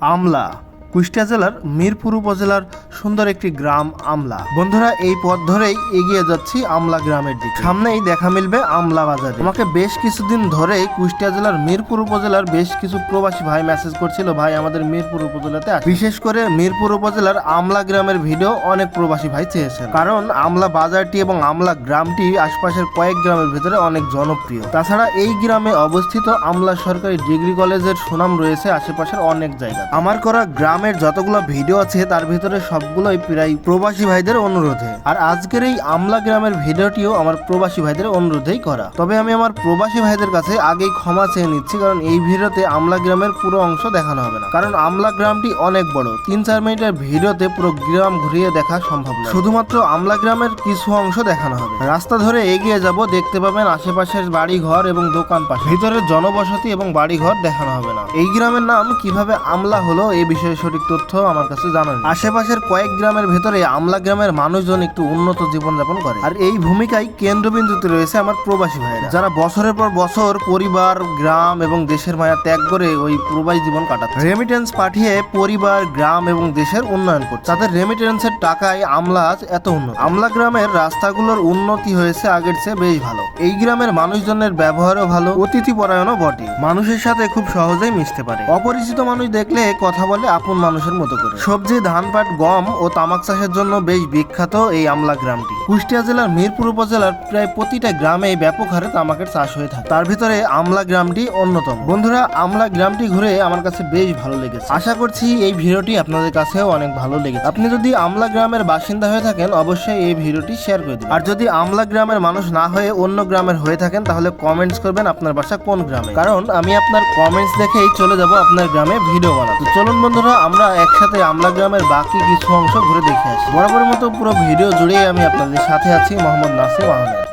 আমলা। কুষ্টিয়া জেলার মিরপুর উপজেলার সুন্দর একটি গ্রাম আমলা। বন্ধুরা, এই পথ ধরেই এগিয়ে যাচ্ছি আমলা গ্রামের দিকে। সামনেই দেখা মিলবে আমলা বাজারে। আমাকে বেশ কিছুদিন ধরেই কুষ্টিয়া জেলার মিরপুর উপজেলার বেশ কিছু প্রবাসী ভাই মেসেজ করছিল, ভাই, আমাদের মিরপুর উপজেলাতে বিশেষ করে মিরপুর উপজেলার আমলা গ্রামের ভিডিও অনেক প্রবাসী ভাই চেয়েছেন। কারণ আমলা বাজারটি এবং আমলা গ্রামটি আশপাশের কয়েক গ্রামের ভিতরে অনেক জনপ্রিয়। তাছাড়া এই গ্রামে অবস্থিত আমলা সরকারি ডিগ্রি কলেজের সুনাম রয়েছে আশেপাশের অনেক জায়গা আমার করা গ্রামের যতগুলো ভিডিও আছে, তার ভিতরে সবগুলোই প্রায় প্রবাসী ভাইদের অনুরোধে। আর আজকের এই আমলা গ্রামের ভিডিওটিও আমার প্রবাসী ভাইদের অনুরোধেই করা। তবে আমি আমার প্রবাসী ভাইদের কাছে আগেই ক্ষমা চেয়ে নিচ্ছি, কারণ এই ভিডিওতে আমলা গ্রামের পুরো অংশ দেখানো হবে না। কারণ আমলা গ্রামটি অনেক বড়। তিন চার মিনিটের ভিডিওতে পুরো গ্রাম ঘুরিয়ে দেখা সম্ভব না শুধুমাত্র আমলা গ্রামের কিছু অংশ দেখানো হবে। রাস্তা ধরে এগিয়ে যাব, দেখতে পাবেন আশেপাশের বাড়ি ঘর এবং দোকান পাশে। ভিতরে জনবসতি এবং বাড়ি ঘর দেখানো হবে না। এই গ্রামের নাম কীভাবে আমলা হলো এই বিষয়ে সঠিক তথ্য আমার কাছে জানা নেই। আশেপাশের কয়েক গ্রামের ভেতরে আমলা গ্রামের মানুষজন একটু উন্নত জীবনযাপন করে। আর এই ভূমিকায় কেন্দ্রবিন্দুতে রয়েছে আমার প্রবাসী ভাইরা যারা বছরের পর বছর পরিবার গ্রাম এবং দেশের মায়া ত্যাগ করে ওই প্রবাসী জীবন কাটাচ্ছে। রেমিটেন্স পাঠিয়ে পরিবার গ্রাম এবং দেশের উন্নয়ন করছে। তাদের রেমিটেন্সের টাকায় আমলা আজ এত উন্নত। আমলা গ্রামের রাস্তাগুলোর উন্নতি হয়েছে আগের চেয়ে বেশ ভালো। এই গ্রামের মানুষজনের ব্যবহারও ভালো। অতিথি পরায়ণও বটে। মানুষের সাথে খুব সহজেই মিশতে পারে। অপরিচিত মানুষ দেখলে কথা বলে আপন মানুষের মতো করে। সবজি, ধান, পাট, গম ও তামাক চাষের জন্য বেশ বিখ্যাত এই আমলা গ্রামটি। কুষ্টিয়া জেলার মিরপুর উপজেলার প্রায় প্রতিটা গ্রামে ব্যাপক হারে তামাকের চাষ হয়ে থাকে। তার ভিতরে আমলা গ্রামটি অন্যতম। বন্ধুরা, আমলা গ্রামটি ঘুরে আমার কাছে বেশ ভালো লেগেছে। আশা করছি এই ভিডিওটি আপনাদের কাছেও অনেক ভালো লেগেছে। আপনি যদি আমলা গ্রামের বাসিন্দা হয়ে থাকেন, অবশ্যই এই ভিডিওটি শেয়ার করে দিন। আর যদি আমলা গ্রামের মানুষ না হয়ে অন্য গ্রামের হয়ে থাকেন, তাহলে কমেন্টস করবেন আপনার বাসা কোন গ্রামে। কারণ আমি আপনার কমেন্টস দেখেই চলে যাব আপনার গ্রামে ভিডিও বানাতে। চলুন বন্ধুরা আমরা একসাথে আমলা গ্রামের বাকি কিছু অংশ ঘুরে দেখে আসি। বরাবর মতো পুরো ভিডিও জুড়েই আমি আপনাদের সাথে আছি মোহাম্মদ নাসিম আহমেদ।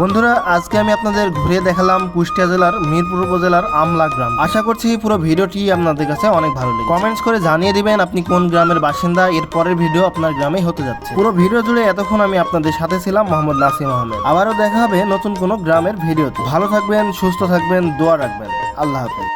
বন্ধুরা, আজকে আমি আপনাদের ঘুরে দেখালাম কুষ্টিয়া জেলার মিরপুর উপজেলার আমলা গ্রাম। আশা করছি পুরো ভিডিওটি আপনাদের কাছে অনেক ভালো লাগে কমেন্টস করে জানিয়ে দিবেন আপনি কোন গ্রামের বাসিন্দা, এর পরের ভিডিও আপনার গ্রামে হতে যাচ্ছে। পুরো ভিডিও জুড়ে এতক্ষণ আমি আপনাদের সাথে ছিলাম মোহাম্মদ নাসিম আহমেদ। আবারও দেখা হবে নতুন কোনো গ্রামের ভিডিওতে। ভালো থাকবেন, সুস্থ থাকবেন, দোয়া রাখবেন। আল্লাহ হাফেজ।